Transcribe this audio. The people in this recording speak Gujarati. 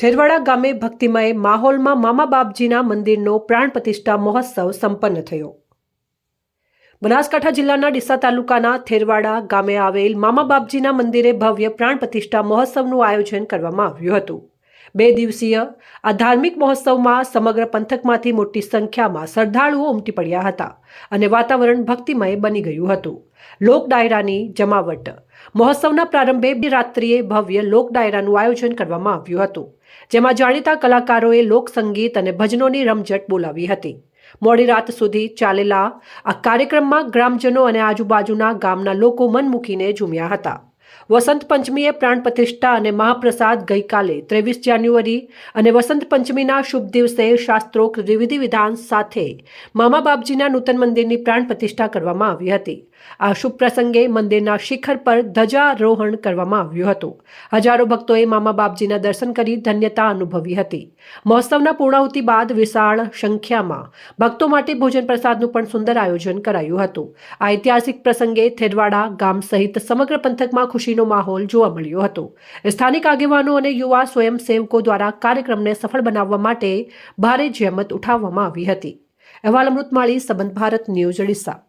થેરવાડા ગામે ભક્તિમય માહોલમાં મામા બાપજીના મંદિરનો પ્રાણ પ્રતિષ્ઠા મહોત્સવ સંપન્ન થયો. બનાસકાંઠા જિલ્લાના ડીસા તાલુકાના થેરવાડા ગામે આવેલ મામા બાપજીના મંદિરે ભવ્ય પ્રાણ પ્રતિષ્ઠા મહોત્સવનું આયોજન કરવામાં આવ્યું હતું. બે દિવસીય આ ધાર્મિક મહોત્સવમાં સમગ્ર પંથકમાંથી મોટી સંખ્યામાં શ્રદ્ધાળુઓ ઉમટી પડ્યા હતા અને વાતાવરણ ભક્તિમય બની ગયું હતું. લોક ડાયરાની જમાવટ. મહોત્સવના પ્રારંભે બે રાત્રિએ ભવ્ય લોક ડાયરાનું આયોજન કરવામાં આવ્યું હતું, જેમાં જાણીતા કલાકારોએ લોક સંગીત અને ભજનોની રમઝટ બોલાવી હતી. મોડી રાત સુધી ચાલેલા આ કાર્યક્રમમાં ગ્રામજનો અને આજુબાજુના ગામના લોકો મન મૂકીને ઝૂમ્યા હતા. વસંત પંચમીએ પ્રાણ પ્રતિષ્ઠા અને મહાપ્રસાદ ગઈકાલે ત્રેવીસ જાન્યુઆરી અને વસંત પંચમીના શુભ દિવસે શાસ્ત્રોક્ત વિધિ વિધાન સાથે મામા બાપજીના નૂતન મંદિરની પ્રાણ પ્રતિષ્ઠા કરવામાં આવી હતી. આ શુભ પ્રસંગે મંદિરના શિખર પર ધ્વજારોહણ કરવામાં આવ્યું હતું. હજારો ભક્તોએ મામા બાપજીના દર્શન કરી ધન્યતા અનુભવી હતી. મહોત્સવના પૂર્ણાહુતિ બાદ વિશાળ સંખ્યામાં ભક્તો માટે ભોજન પ્રસાદનું પણ સુંદર આયોજન કરાયું હતું. આ ઐતિહાસિક પ્રસંગે થેરવાડા ગામ સહિત સમગ્ર પંથકમાં ખુશીનો માહોલ જોવા મળ્યો હતો. સ્થાનિક આગેવાનો અને યુવા સ્વયંસેવકો દ્વારા કાર્યક્રમને સફળ બનાવવા માટે ભારે જહેમત ઉઠાવવામાં આવી હતી. અહેવાલ અમૃતમાળી સંબંધ ભારત, ન્યૂઝ ડીસા